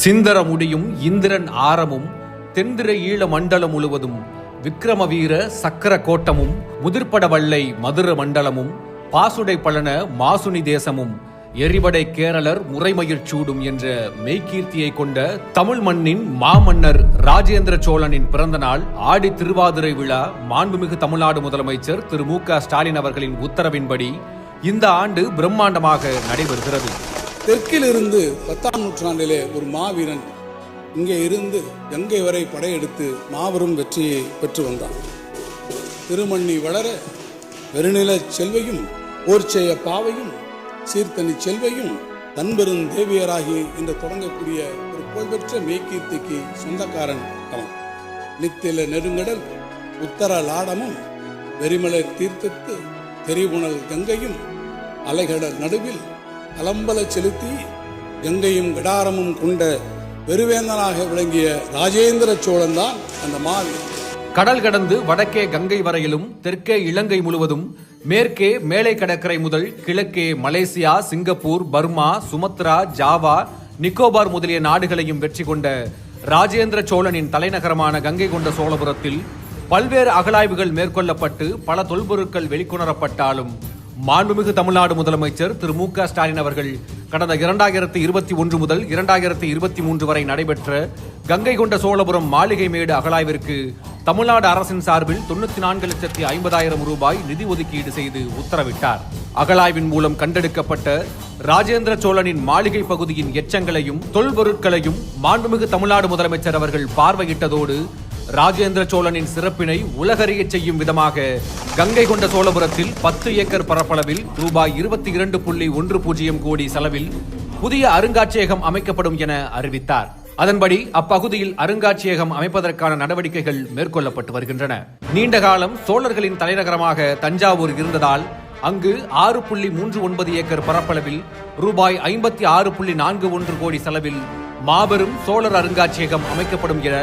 சிந்தர முடியும் இந்திரன் ஆரமும் தென்திர ஈழ மண்டலம் முழுவதும் விக்ரம வீர சக்கர கோட்டமும் முதிர்பட வல்லை மதுர மண்டலமும் பாசுடை பழன மாசுனி தேசமும் எரிபடை கேரளர் முறைமயிர் சூடும் என்ற மெய்கீர்த்தியை கொண்ட தமிழ் மண்ணின் மாமன்னர் ராஜேந்திர சோழனின் பிறந்த நாள் ஆடி திருவாதிரை விழா மாண்புமிகு தமிழ்நாடு முதலமைச்சர் திரு மு க ஸ்டாலின் அவர்களின் உத்தரவின்படி இந்த ஆண்டு பிரம்மாண்டமாக நடைபெறுகிறது. தெற்கிலிருந்து பத்தாம் நூற்றாண்டிலே ஒரு மாவீரன் இங்கே இருந்து கங்கை வரை படையெடுத்து மாபெரும் வெற்றியை பெற்று வந்தான். திருமண்ணி வளர வெறுநில செல்வையும் ஓர்ச்செய பாவையும் சீர்த்தனி செல்வையும் தன்பெரும் தேவியராகி என்று தொடங்கக்கூடிய ஒரு புகழ்பெற்ற மெய்கீர்த்திக்கு சொந்தக்காரன் அவன். நித்தில நெடுங்கடல் உத்தர லாடமும் வெறிமலர் தீர்த்தத்து தெரிவுணல் கங்கையும் அலைகடல் நடுவில் அலம்பல செலுத்தி கங்கையும் கடாரமும் கொண்ட பெருவேந்தனாக விளங்கிய ராஜேந்திர சோழன் தான் அந்த மாவீரன் கடல் கடந்து வடக்கே கங்கை வரையிலும் தெற்கே இலங்கை முழுவதும் மேற்கே மேலை கடற்கரை முதல் கிழக்கே Malaysia Singapore Burma Sumatra Java Nicobar முதலிய நாடுகளையும் வெற்றி கொண்ட ராஜேந்திர சோழனின் தலைநகரமான கங்கை கொண்ட சோழபுரத்தில் பல்வேறு அகழாய்வுகள் மேற்கொள்ளப்பட்டு பல தொல்பொருட்கள் வெளிக்கொணரப்பட்டாலும் மாண்புமிகு தமிழ்நாடு முதலமைச்சர் திரு மு க ஸ்டாலின் அவர்கள் கடந்த இரண்டாயிரத்தி இருபத்தி ஒன்று முதல் இரண்டாயிரத்தி இருபத்தி மூன்று வரை நடைபெற்ற கங்கை கொண்ட சோழபுரம் மாளிகை மேடு அகழாய்விற்கு தமிழ்நாடு அரசின் சார்பில் தொண்ணூத்தி நான்கு லட்சத்தி ஐம்பதாயிரம் ரூபாய் நிதி ஒதுக்கீடு செய்து உத்தரவிட்டார். அகழாய்வின் மூலம் கண்டெடுக்கப்பட்ட ராஜேந்திர சோழனின் மாளிகை பகுதியின் எச்சங்களையும் தொல்பொருட்களையும் மாண்புமிகு தமிழ்நாடு முதலமைச்சர் அவர்கள் பார்வையிட்டதோடு ராஜேந்திர சோழனின் சிறப்பினை உலகறியச் செய்யும் விதமாக கங்கை கொண்ட சோழபுரத்தில் பத்து ஏக்கர் பரப்பளவில் ரூபாய் இருபத்தி இரண்டு புள்ளி ஒன்று பூஜ்ஜியம் கோடி செலவில் புதிய அருங்காட்சியகம் அமைக்கப்படும் என அறிவித்தார். அதன்படி அப்பகுதியில் அருங்காட்சியகம் அமைப்பதற்கான நடவடிக்கைகள் மேற்கொள்ளப்பட்டு வருகின்றன. நீண்ட காலம் சோழர்களின் தலைநகரமாக தஞ்சாவூர் இருந்ததால் அங்கு ஆறு புள்ளி மூன்று ஒன்பது ஏக்கர் பரப்பளவில் ரூபாய் ஐம்பத்தி ஆறு புள்ளி நான்கு ஒன்று கோடி செலவில் மாபெரும் சோழர் அருங்காட்சியகம் அமைக்கப்படும் என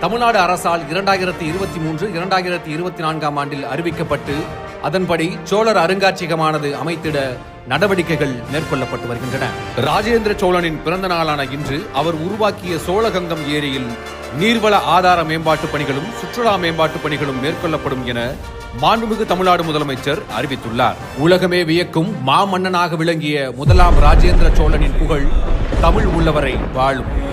தமிழ்நாடு அரசால் இரண்டாயிரத்தி இருபத்தி மூன்று இரண்டாயிரத்தி இருபத்தி நான்காம் ஆண்டில் அறிவிக்கப்பட்டு அதன்படி சோழர் அருங்காட்சியகமானது அமைத்திட நடவடிக்கைகள் மேற்கொள்ளப்பட்டு வருகின்றன. ராஜேந்திர சோழனின் பிறந்த நாளான இன்று அவர் உருவாக்கிய சோழகங்கம் ஏரியில் நீர்வள ஆதார மேம்பாட்டு பணிகளும் சுற்றுலா மேம்பாட்டு பணிகளும் மேற்கொள்ளப்படும் என மாண்புமிகு தமிழ்நாடு முதலமைச்சர் அறிவித்துள்ளார். உலகமே வியக்கும் மாமன்னனாக விளங்கிய முதலாம் ராஜேந்திர சோழனின் புகழ் தமிழ் உள்ளவரை வாழும்.